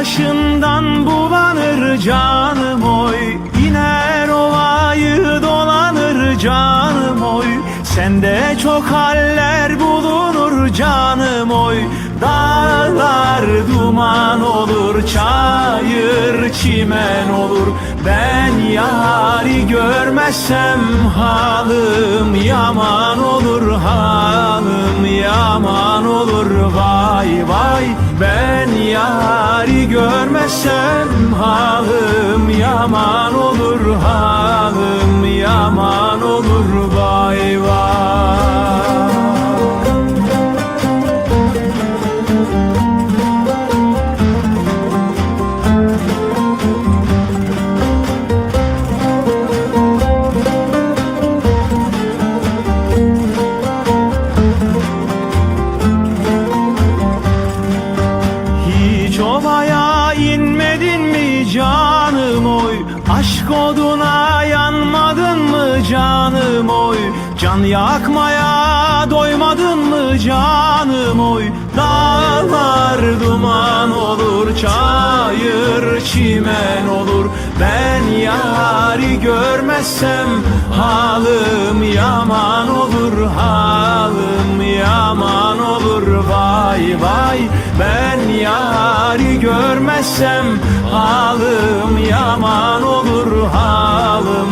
başından bulanır canım oy. İner ovayı dolanır canım oy. Sende çok haller bulunur canım oy. Dağlar duman olur Çayır çimen olur. Ben yari görmezsem Halım yaman olur Halım yaman olur. Vay vay Ben yari görmezsem Halım yaman olur Halım yaman olur. Vay vay Hiç ovaya inmedin mi canım oy? Aşk oduna yanmadın mı canım oy? Can yakmaya doymadın mı canım oy? Dağlar duman olur Çayır çimen olur. Ben yari görmezsem Halım yaman olur Halım yaman olur Vay vay. Ben yari görmezsem Halım yaman olur Halım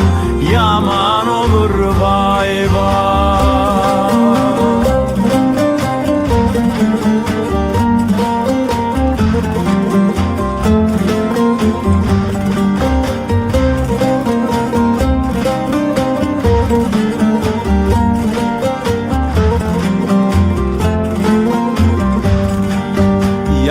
yaman olur Vay vay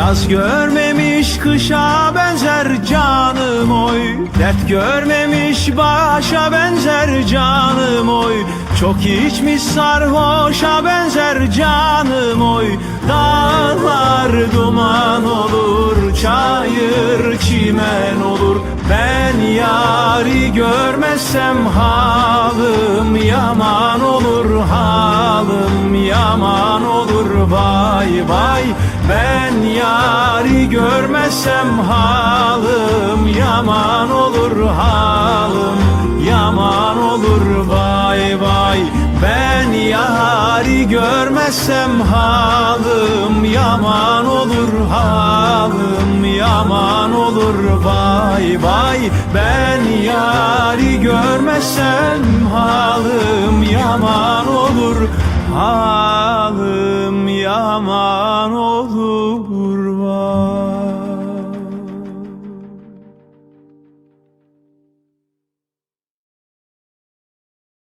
Yaz görmemiş kışa benzer canım oy. Dert görmemiş başa benzer canım oy. Çok içmiş sarhoşa benzer canım oy. Dağlar duman olur Çayır çimen olur. Ben yari görmezsem Halım yaman olur Halım yaman olur Vay vay. Ben yari görmezsem halım yaman olur halım yaman olur vay vay. Ben yari görmezsem halım yaman olur halım yaman olur vay vay. Ben yari görmezsem halım yaman olur halım olur